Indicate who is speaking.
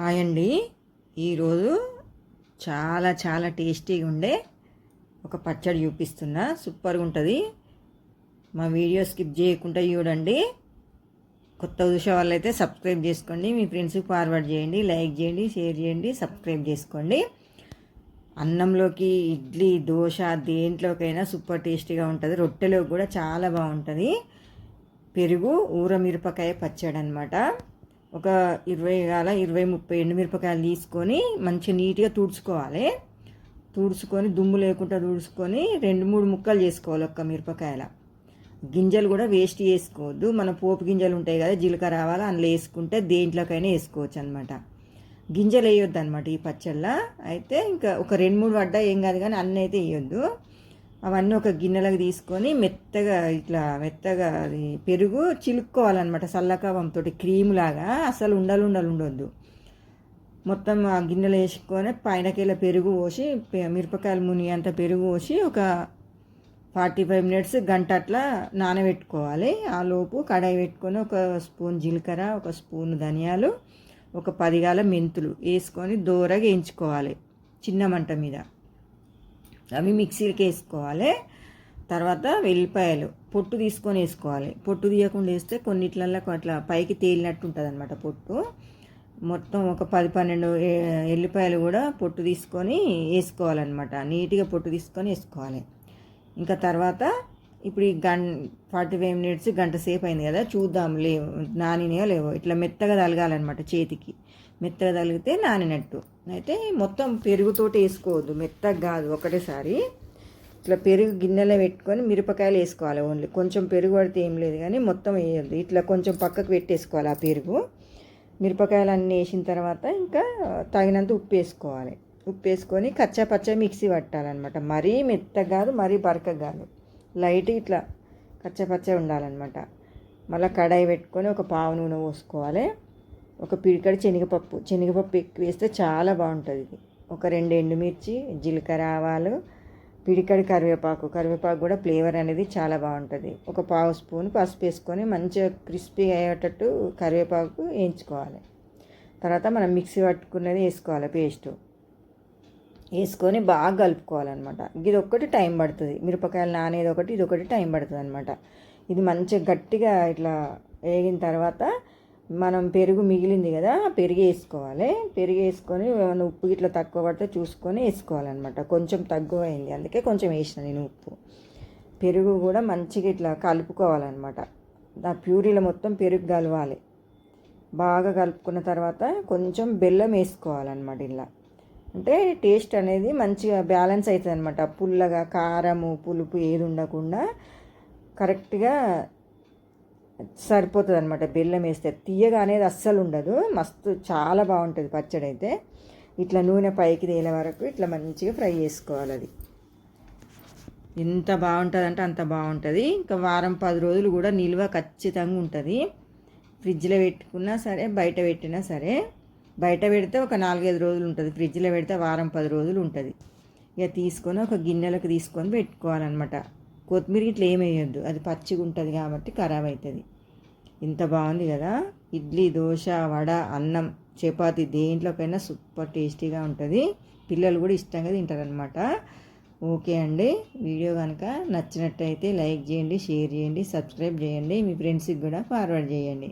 Speaker 1: Hi అండి ఈరోజు చాలా చాలా టేస్టీగా ఉండే ఒక పచ్చడి చూపిస్తున్నా. సూపర్గా ఉంటుంది. మా వీడియో స్కిప్ చేయకుండా చూడండి. కొత్త చూసే వాళ్ళైతే సబ్స్క్రైబ్ చేసుకోండి. మీ ఫ్రెండ్స్కి ఫార్వర్డ్ చేయండి. లైక్ చేయండి షేర్ చేయండి సబ్స్క్రైబ్ చేసుకోండి. అన్నంలోకి ఇడ్లీ దోశ దేంట్లోకైనా సూపర్ టేస్టీగా ఉంటుంది. రొట్టెలో కూడా చాలా బాగుంటుంది. పెరుగు ఊర మిరపకాయ పచ్చడి అనమాట ఒక ఇరవై కాల ఇరవై ముప్పై ఎండుమిరపకాయలు తీసుకొని మంచిగా నీట్గా తుడుచుకోవాలి. తుడుచుకొని దుమ్ము లేకుండా తుడుచుకొని రెండు మూడు ముక్కలు చేసుకోవాలి ఒక్క మిరపకాయల. గింజలు కూడా వేస్ట్ చేసుకోవద్దు. మన పోపు గింజలు ఉంటాయి కదా జీలకర్ర రావాలి అందులో వేసుకుంటే దేంట్లోకైనా వేసుకోవచ్చు అనమాట గింజలు వేయొద్దు అనమాట ఈ పచ్చళ్ళ. అయితే ఇంకా ఒక రెండు మూడు పడ్డా ఏం కాదు కానీ అన్నీ అయితే వేయొద్దు. అవన్నీ ఒక గిన్నెలకు తీసుకొని మెత్తగా ఇట్లా మెత్తగా అది పెరుగు చిలుక్కోవాలన్నమాట చల్లకవంతో క్రీమ్ లాగా. అసలు ఉండలు ఉండలు ఉండొద్దు. మొత్తం ఆ గిన్నెలో వేసుకొని పైనకెళ్ళ పెరుగు పోసి మిరపకాయలు ముని అంత పెరుగు పోసి ఒక ఫార్టీ ఫైవ్ మినిట్స్ గంట అట్లా నానబెట్టుకోవాలి. ఆ లోపు కడాయి పెట్టుకొని ఒక స్పూన్ జీలకర్ర ఒక స్పూన్ ధనియాలు ఒక పదిగాల మెంతులు వేసుకొని దూరగా వేయించుకోవాలి చిన్న మంట మీద. అవి మిక్సీకి వేసుకోవాలి. తర్వాత వెల్లిపాయలు పొట్టు తీసుకొని వేసుకోవాలి. పొట్టు తీయకుండా వేస్తే కొన్నిట్లలో అట్లా పైకి తేలినట్టు ఉంటుంది అనమాట పొట్టు. మొత్తం ఒక పది పన్నెండు ఎల్లిపాయలు కూడా పొట్టు తీసుకొని వేసుకోవాలన్నమాట. నీట్గా పొట్టు తీసుకొని వేసుకోవాలి. ఇంకా తర్వాత ఇప్పుడు ఈ గం ఫార్టీ ఫైవ్ మినిట్స్ గంట సేపు అయింది కదా చూద్దాం. లేవు నానినయో లేవో ఇట్లా మెత్తగా తలగాలన్నమాట చేతికి. మెత్తగా తలిగితే నానినట్టు. అయితే మొత్తం పెరుగుతోటి వేసుకోవద్దు మెత్తగా కాదు ఒకటేసారి. ఇట్లా పెరుగు గిన్నెలో పెట్టుకొని మిరపకాయలు వేసుకోవాలి ఓన్లీ. కొంచెం పెరుగు పడితే ఏం లేదు కానీ మొత్తం వేయద్దు. ఇట్లా కొంచెం పక్కకు పెట్టేసుకోవాలి ఆ పెరుగు. మిరపకాయలు అన్నీ వేసిన తర్వాత ఇంకా తగినంత ఉప్పు వేసుకోవాలి. ఉప్పు వేసుకొని కచ్చా పచ్చ మిక్సీ పట్టాలన్నమాట. మరీ మెత్తగా కాదు మరీ బరక కాదు. లైట్ ఇట్లా కచ్చపచ్చ ఉండాలన్నమాట. మళ్ళీ కడాయి పెట్టుకొని ఒక పావు నూనె పోసుకోవాలి. ఒక పిడికడి శనగపప్పు. శనగపప్పు ఎక్కువ వేస్తే చాలా బాగుంటుంది ఇది. ఒక రెండు ఎండుమిర్చి జీలకర్ర ఆవాలు పిడికడి కరివేపాకు. కరివేపాకు కూడా ఫ్లేవర్ అనేది చాలా బాగుంటుంది. ఒక పావు స్పూన్ పసుపు వేసుకొని మంచిగా క్రిస్పీగా అయ్యేటట్టు కరివేపాకు వేయించుకోవాలి. తర్వాత మనం మిక్సీ పట్టుకున్నది వేసుకోవాలి పేస్టు. వేసుకొని బాగా కలుపుకోవాలన్నమాట. ఇది ఒక్కటి టైం పడుతుంది. మిరపకాయలు నానేది ఒకటి ఇది ఒకటి టైం పడుతుంది అనమాట ఇది మంచిగా గట్టిగా ఇట్లా వేగిన తర్వాత మనం పెరుగు మిగిలింది కదా పెరుగు వేసుకోవాలి. పెరుగు వేసుకొని ఏమైనా ఉప్పు ఇట్లా తక్కువ పడితే చూసుకొని వేసుకోవాలన్నమాట. కొంచెం తక్కువ అయింది అందుకే కొంచెం వేసిన నేను ఉప్పు. పెరుగు కూడా మంచిగా ఇట్లా కలుపుకోవాలన్నమాట. ఆ ప్యూరీలో మొత్తం పెరుగు కలవాలి. బాగా కలుపుకున్న తర్వాత కొంచెం బెల్లం వేసుకోవాలన్నమాట ఇలా. అంటే టేస్ట్ అనేది మంచిగా బ్యాలెన్స్ అవుతుంది అనమాట పుల్లగా కారము పులుపు ఏది ఉండకుండా కరెక్ట్గా సరిపోతుంది అనమాట బెల్లం వేస్తే తీయగా అనేది అస్సలు ఉండదు. మస్తు చాలా బాగుంటుంది పచ్చడి అయితే. ఇట్లా నూనె పైకి తేలే వరకు ఇట్లా మంచిగా ఫ్రై చేసుకోవాలి అది. ఎంత బాగుంటుందంటే అంత బాగుంటుంది. ఇంకా వారం పది రోజులు కూడా నిల్వ ఖచ్చితంగా ఉంటుంది. ఫ్రిడ్జ్లో పెట్టుకున్నా సరే బయట పెట్టినా సరే బయట పెడితే ఒక నాలుగైదు రోజులు ఉంటుంది. ఫ్రిడ్జ్లో పెడితే వారం పది రోజులు ఉంటుంది. ఇక తీసుకొని ఒక గిన్నెలకు తీసుకొని పెట్టుకోవాలన్నమాట. కొత్తిమీర ఇట్లా ఏమేయొద్దు అది పచ్చిగా ఉంటుంది కాబట్టి ఖరాబ్ అవుతుంది ఇంత బాగుంది కదా? ఇడ్లీ దోశ వడ అన్నం చపాతి దేంట్లోకైనా సూపర్ టేస్టీగా ఉంటుంది. పిల్లలు కూడా ఇష్టంగా తింటారనమాట ఓకే అండి. వీడియో కనుక నచ్చినట్టయితే లైక్ చేయండి షేర్ చేయండి సబ్స్క్రైబ్ చేయండి. మీ ఫ్రెండ్స్కి కూడా ఫార్వర్డ్ చేయండి.